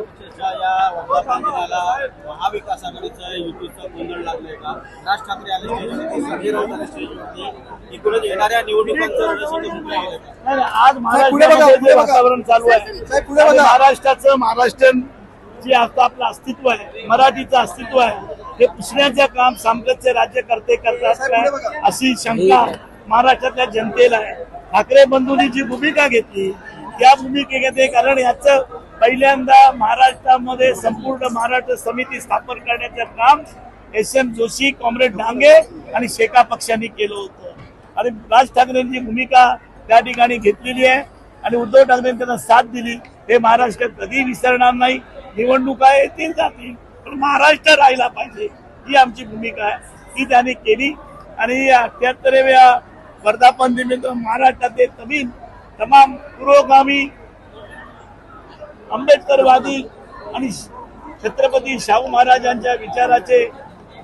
पक्षाच्या या वर्धापन दिनाला महाविकास आघाडीचं युतीचं गोंधळ लागलंय का राज ठाकरे आले स्टेजवरती संजय राऊत आले स्टेजवरती इकडून येणाऱ्या निवडणुकांचं रणशिंग फुटलं गेलं का? नाही, नाही, आज पुढे बघा, महाराष्ट्रामध्ये पुढे जे बघा. वातावरण चालू आहे साहेब, पुढे आणि बघा. महाराष्ट्राचं महाराष्ट्र जे आता आपलं अस्तित्व आहे मराठीचं अस्तित्व आहे हे पुसण्याचं काम साम्राज्य राज्य करते करतात बघा. अशी शंका महाराष्ट्रातल्या जनतेला आहे ठाकरे बंधूंनी जी भूमिका घेतली त्या भूमिकेमध्ये कारण याचं पहिल्यांदा महाराष्ट्रामध्ये संपूर्ण महाराष्ट्र समिती स्थापन करण्याचं काम S M Joshi comrade Dange आणि शेका पक्षांनी केलं होतं. आणि राज ठाकरेंची भूमिका त्या ठिकाणी घेतलेली आहे आणि उद्धव ठाकरेंनी त्यांना साथ दिली. हे महाराष्ट्रात कधी विसरणार नाही. निवडणुका येतील जातील पण महाराष्ट्र राहिला पाहिजे. ही आमची भूमिका आहे. ती त्यांनी केली. आणि या अठ्याहत्तराव्या वर्धापन निमित्त महाराष्ट्रातले तमीम तमाम पुरोगामी आंबेडकरवादी आणि छत्रपती शाहू महाराजांच्या विचाराचे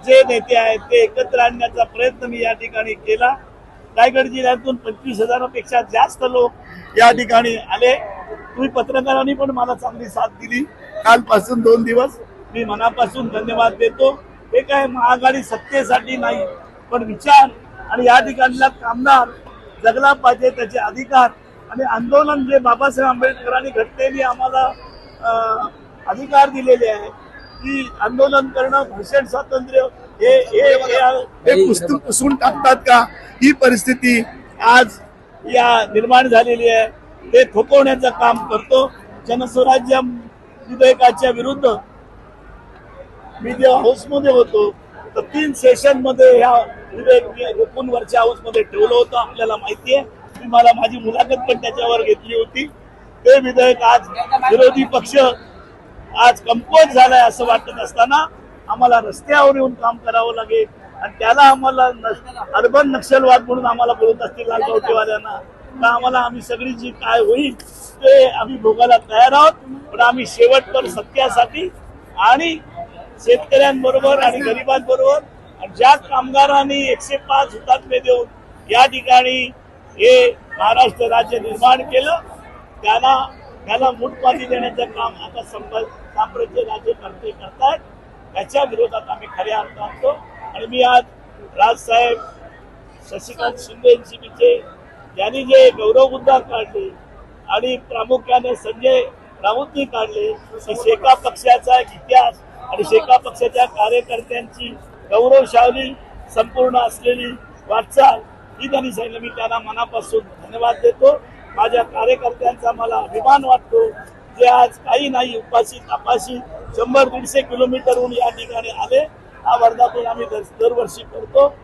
जे नेते आहेत ते एकत्र आणण्याचा प्रयत्न मी या ठिकाणी केला. रायगड जिल्ह्यातून पंचवीस हजारापेक्षा जास्त लोक या ठिकाणी आले. तुम्ही पत्रकारांनी पण मला चांगली साथ दिली. कालपासून दोन दिवस मी मनापासून धन्यवाद देतो. हे काय महाआघाडी सत्तेसाठी नाही पण विचार आणि या ठिकाणला कामगार जगला पाहिजे त्याचे अधिकार आणि आंदोलन जे बाबासाहेब आंबेडकरांनी घडलेली आम्हाला अधिकार दिलेले आहे की आंदोलन करणं भाषण स्वातंत्र्य हे पुस्तक पुसून टाकतात का? ही परिस्थिती आज या निर्माण झालेली आहे. ते थोपवण्याचं काम करतो. जनस्वराज्य विधेयकाच्या विरुद्ध मी जेव्हा हाऊसमध्ये होतो तर तीन सेशनमध्ये ह्या विधेयक मी रोखून वरच्या हाऊसमध्ये ठेवलं होतं. आपल्याला माहिती आहे. मी मला माझी मुलाखत पण त्याच्यावर घेतली होती. ते विधेयक आज विरोधी पक्ष आज कमकुवत झालाय असं वाटत असताना आम्हाला रस्त्यावर येऊन काम करावं लागेल आणि त्याला आम्हाला अर्बन नक्षलवाद म्हणून आम्हाला बोलत असतील लालगावटेवाल्यांना तर आम्हाला आम्ही सगळी जी काय होईल ते आम्ही भोगायला तयार आहोत. पण आम्ही शेवटपर सत्यासाठी आणि शेतकऱ्यांबरोबर आणि गरिबांबरोबर आणि ज्या कामगारांनी एकशे पाच हुतात्मे देऊन या ठिकाणी हे महाराष्ट्र राज्य निर्माण केलं त्याला त्याला मूठपाती देण्याचं काम आता संप- साम्राज्य राज्यकर्ते करतायत. त्याच्या विरोधात आम्ही खऱ्या अर्थ आणतो. आणि मी आज राजसाहेब शशिकांत शिंदे यांचे यांनी जे गौरव मुद्दा काढले आणि प्रामुख्याने संजय राऊतनी काढले शेका पक्षाचा एक इतिहास आणि शेका पक्षाच्या कार्यकर्त्यांची गौरवशाली संपूर्ण असलेली वाटचाल ही त्यांनी सांगितलं. मी त्यांना मनापासून धन्यवाद देतो. माझ्या कार्यकर्त्यांचा मला अभिमान वाटतो जे आज काही नाही उपाशी तापाशी शंभर दीडशे किलोमीटरहून या ठिकाणी आले. हा वर्धापन आम्ही दर- दरवर्षी करतो.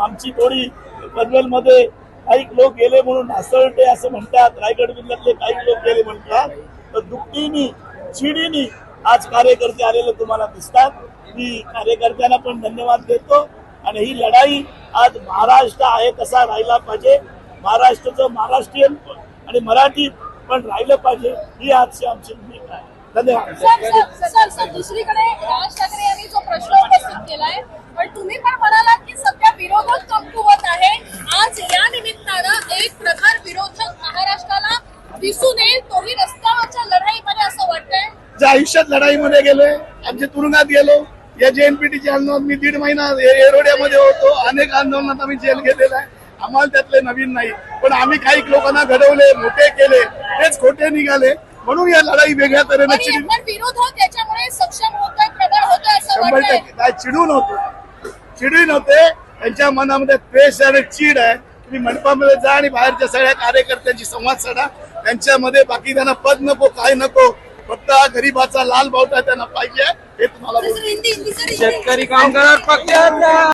आमची थोडी पनवेलमध्ये काही लोक गेले म्हणून नासळते असं म्हणतात. रायगड जिल्ह्यातले काही लोक गेले म्हणतात. तर दुपटीनी चिडीनी आज कार्यकर्ते आलेले तुम्हाला दिसतात. मी कार्यकर्त्यांना पण धन्यवाद देतो. आणि ही लढाई आज महाराष्ट्र आहे तसा राहिला पाहिजे. महाराष्ट्राचं महाराष्ट्रीयन पण आणि मराठी पण राहिलं पाहिजे ही आजची आमची भूमिका आहे. धन्यवाद. सर सर सर सर दुसरीकडे राज ठाकरे यांनी जो प्रश्न उपस्थित केलाय पण तुम्ही पण म्हणालात की सध्या विरोधक कमकुवत आहे. आज या निमित्तानं एक प्रकार विरोधक महाराष्ट्राला दिसून येईल तोही रस्त्यावरच्या लढाईमध्ये असं वाटतंय. जे आयुष्यात लढाईमध्ये गेलोय आमच्या तुरुंगात गेलो या जेएनपीटीच्या आंदोलनात मी दीड महिना एरोड्यामध्ये होतो अनेक आंदोलनात आम्ही जेल गेलेला आहे. आम्हाला त्यातले नवीन नाही. पण आम्ही काही लोकांना घडवले मोठे केले तेच खोटे निघाले. म्हणून या लढाई वेगळ्या तऱ्हेने शंभर वाटतंय. टक्के. चिडून होतो. चिडून होते. त्यांच्या मनामध्ये द्वेष आणि चीड आहे. तुम्ही मंडपामध्ये जा आणि बाहेरच्या सगळ्या कार्यकर्त्यांची संवाद साधा. त्यांच्यामध्ये बाकी त्यांना पद नको काय नको. फक्त हा गरीबाचा लाल बावटा त्यांना पाहिजे हे तुम्हाला. शेतकरी कामगार पक्षाचा